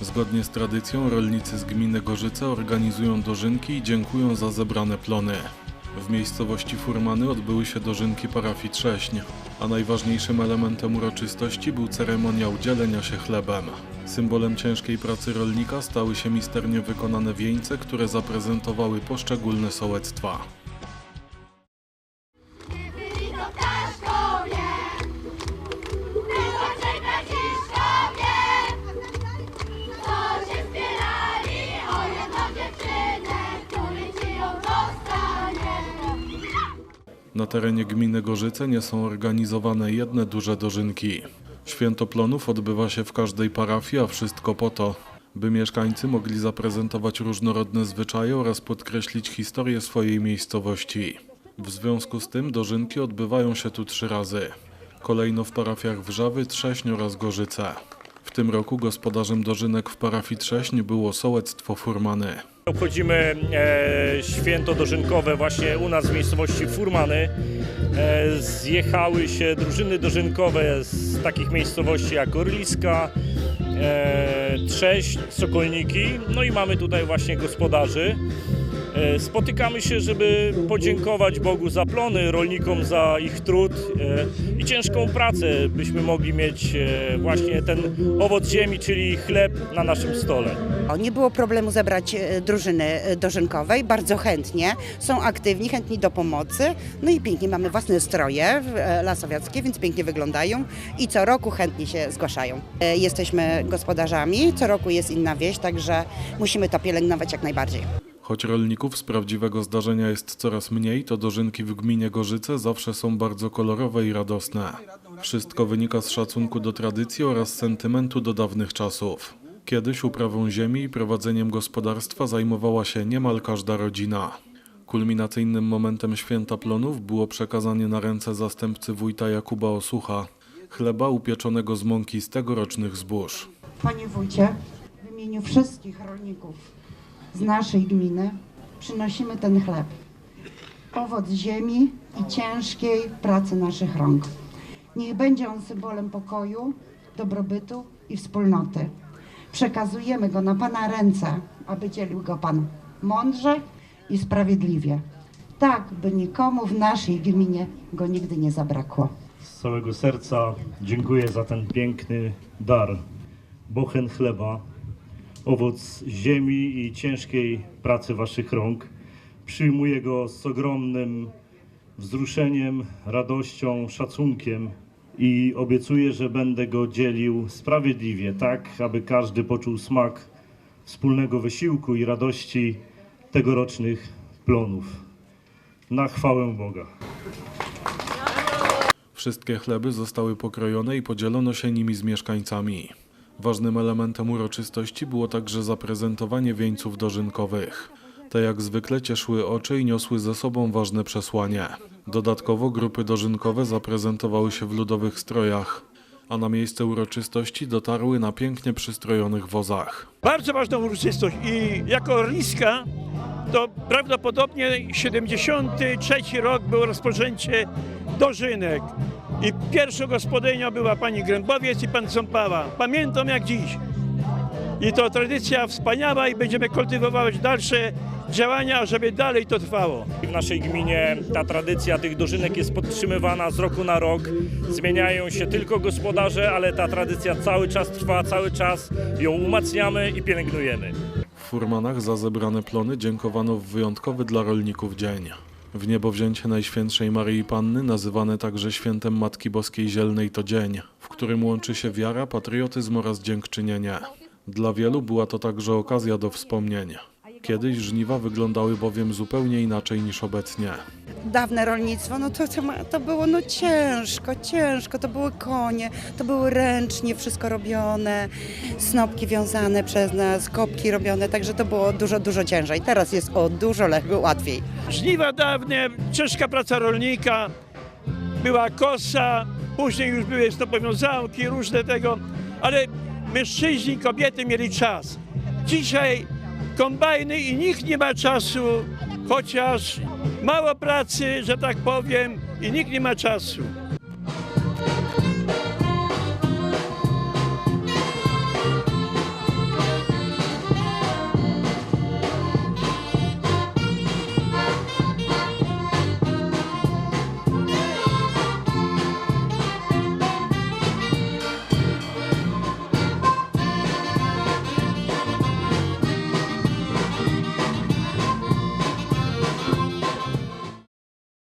Zgodnie z tradycją rolnicy z gminy Gorzyce organizują dożynki i dziękują za zebrane plony. W miejscowości Furmany odbyły się dożynki parafii Trześń, a najważniejszym elementem uroczystości był ceremoniał dzielenia się chlebem. Symbolem ciężkiej pracy rolnika stały się misternie wykonane wieńce, które zaprezentowały poszczególne sołectwa. Na terenie gminy Gorzyce nie są organizowane jedne duże dożynki. Święto plonów odbywa się w każdej parafii, a wszystko po to, by mieszkańcy mogli zaprezentować różnorodne zwyczaje oraz podkreślić historię swojej miejscowości. W związku z tym dożynki odbywają się tu trzy razy. Kolejno w parafiach Wrzawy, Trześń oraz Gorzyce. Tym roku gospodarzem dożynek w parafii Trześń było sołectwo Furmany. Obchodzimy e, święto dożynkowe właśnie u nas w miejscowości Furmany. E, zjechały się drużyny dożynkowe z takich miejscowości jak Orliska, e, Trześć, Sokolniki. No i mamy tutaj właśnie gospodarzy. E, Spotykamy się, żeby podziękować Bogu za plony, rolnikom za ich trud e, i ciężką pracę, byśmy mogli mieć e, właśnie ten owoc ziemi, czyli chleb na naszym stole. Nie było problemu zebrać drużyny dożynkowej, bardzo chętnie, są aktywni, chętni do pomocy, no i pięknie, mamy własne stroje lasowiackie, więc pięknie wyglądają i co roku chętnie się zgłaszają. Jesteśmy gospodarzami, co roku jest inna wieś, także musimy to pielęgnować jak najbardziej. Choć rolników z prawdziwego zdarzenia jest coraz mniej, to dożynki w gminie Gorzyce zawsze są bardzo kolorowe i radosne. Wszystko wynika z szacunku do tradycji oraz sentymentu do dawnych czasów. Kiedyś uprawą ziemi i prowadzeniem gospodarstwa zajmowała się niemal każda rodzina. Kulminacyjnym momentem święta plonów było przekazanie na ręce zastępcy wójta Jakuba Osucha chleba upieczonego z mąki z tegorocznych zbóż. Panie wójcie, w imieniu wszystkich rolników z naszej gminy przynosimy ten chleb. Owoc ziemi i ciężkiej pracy naszych rąk. Niech będzie on symbolem pokoju, dobrobytu i wspólnoty. Przekazujemy go na Pana ręce, aby dzielił go Pan mądrze i sprawiedliwie. Tak, by nikomu w naszej gminie go nigdy nie zabrakło. Z całego serca dziękuję za ten piękny dar. Bochen chleba, owoc ziemi i ciężkiej pracy waszych rąk. Przyjmuję go z ogromnym wzruszeniem, radością, szacunkiem i obiecuję, że będę go dzielił sprawiedliwie, tak aby każdy poczuł smak wspólnego wysiłku i radości tegorocznych plonów. Na chwałę Boga. Wszystkie chleby zostały pokrojone i podzielono się nimi z mieszkańcami. Ważnym elementem uroczystości było także zaprezentowanie wieńców dożynkowych. Te jak zwykle cieszyły oczy i niosły ze sobą ważne przesłanie. Dodatkowo grupy dożynkowe zaprezentowały się w ludowych strojach, a na miejsce uroczystości dotarły na pięknie przystrojonych wozach. bardzo ważną uroczystość i jako Orliska to prawdopodobnie 73 rok było rozpoczęcie dożynek i pierwszą gospodynią była pani Grębowiec i pan Ząpała. Pamiętam jak dziś. I to tradycja wspaniała i będziemy kultywować dalsze działania, żeby dalej to trwało. W naszej gminie ta tradycja tych dożynek jest podtrzymywana z roku na rok. Zmieniają się tylko gospodarze, ale ta tradycja cały czas trwa, cały czas ją umacniamy i pielęgnujemy. W Furmanach za zebrane plony dziękowano w wyjątkowy dla rolników dzień. W niebowzięcie Najświętszej Maryi Panny, nazywane także świętem Matki Boskiej Zielnej, to dzień, w którym łączy się wiara, patriotyzm oraz dziękczynienie. Dla wielu była to także okazja do wspomnień. Kiedyś żniwa wyglądały bowiem zupełnie inaczej niż obecnie. Dawne rolnictwo, no to, to, ma- to było no ciężko, ciężko, to były konie, to były ręcznie wszystko robione, snopki wiązane przez nas, kopki robione, także to było dużo, dużo ciężej. Teraz jest o dużo lepiej, łatwiej. Żniwa dawne, ciężka praca rolnika, była kosa, później już były stopowiązałki, różne tego, ale mężczyźni, kobiety mieli czas. Dzisiaj kombajny i nikt nie ma czasu, chociaż mało pracy, że tak powiem, i nikt nie ma czasu.